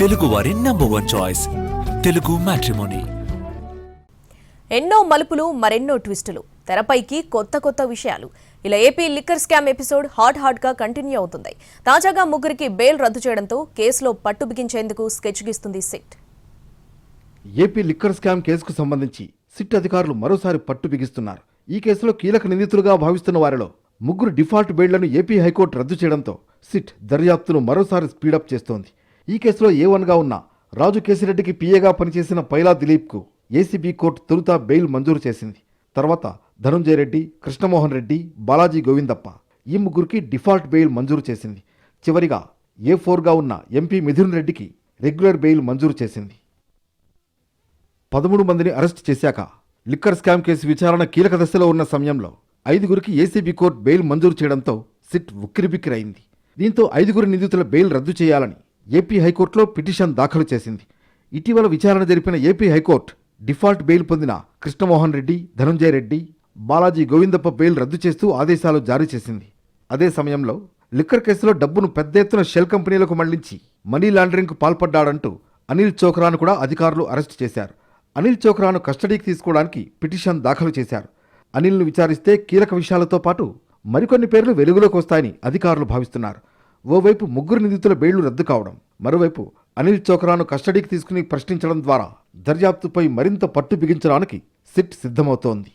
తెలుగువారి number one choice Telugu matrimony ఎన్నో మలుపులు మరెన్నో ట్విస్టులు. తెరపైకి కొత్త కొత్త విషయాలు. ఇలా AP liquor scam episode hot హాట్గా కంటిన్యూ అవుతుంది. తాజాగా ముగ్గురికి బెయిల్ రద్దు చేయడంతో కేసులో పట్టు బిగించేందుకు స్కెచ్ గీస్తుంది సిట్. ఏపీ లిక్కర్ స్కామ్ కేసుకు సంబంధించి సిట్ అధికారులు మరోసారి పట్టు బిగిస్తున్నారు. ఈ కేసులో కీలక నిందితులుగా భావిస్తున్న వారిలో ముగ్గురు డిఫాల్ట్ బెయిళ్ళను ఏపీ హైకోర్టు రద్దు చేయడంతో సిట్ దర్యాప్తును మరోసారి స్పీడప్ చేస్తోంది. ఈ కేసులో ఏ వన్గా ఉన్న రాజు కేసిరెడ్డికి పీఏగా పనిచేసిన పైలా దిలీప్కు ఏసీబీ కోర్టు తొలుత బెయిల్ మంజూరు చేసింది. తర్వాత ధనుంజయ రెడ్డి కృష్ణమోహన్ రెడ్డి బాలాజీ గోవిందప్ప ఈ ముగ్గురికి డిఫాల్ట్ బెయిల్ మంజూరు చేసింది. చివరిగా ఏ ఫోర్గా ఉన్న ఎంపీ మిథున్ రెడ్డికి రెగ్యులర్ బెయిల్ మంజూరు చేసింది. పదమూడు మందిని అరెస్ట్ చేశాక లిక్కర్ స్కామ్ కేసు విచారణ కీలక దశలో ఉన్న సమయంలో ఐదుగురికి ఏసీబీ కోర్టు బెయిల్ మంజూరు చేయడంతో సిట్ ఉక్కిరిబిక్కిరైంది. దీంతో ఐదుగురు నిందితుల బెయిల్ రద్దు చేయాలని ఏపీ హైకోర్టులో పిటిషన్ దాఖలు చేసింది. ఇటీవల విచారణ జరిపిన ఏపీ హైకోర్టు డిఫాల్ట్ బెయిల్ పొందిన కృష్ణమోహన్ రెడ్డి ధనంజయ రెడ్డి బాలాజీ గోవిందప్ప బెయిల్ రద్దు చేస్తూ ఆదేశాలు జారీ చేసింది. అదే సమయంలో లిక్కర్ కేసులో డబ్బును పెద్ద ఎత్తున షెల్ కంపెనీలకు మళ్ళించి మనీ లాండరింగ్కు పాల్పడ్డాడంటూ అనిల్ చోక్రాను కూడా అధికారులు అరెస్ట్ చేశారు. అనిల్ చోక్రాను కస్టడీకి తీసుకోవడానికి పిటిషన్ దాఖలు చేశారు. అనిల్ను విచారిస్తే కీలక విషయాలతో పాటు మరికొన్ని పేర్లు వెలుగులోకి వస్తాయని అధికారులు భావిస్తున్నారు. ఓవైపు ముగ్గురు నిందితుల బెయిళ్ళు రద్దు కావడం మరోవైపు అనిల్ చోక్రాను కస్టడీకి తీసుకుని ప్రశ్నించడం ద్వారా దర్యాప్తుపై మరింత పట్టు బిగించడానికి సిట్ సిద్ధమవుతోంది.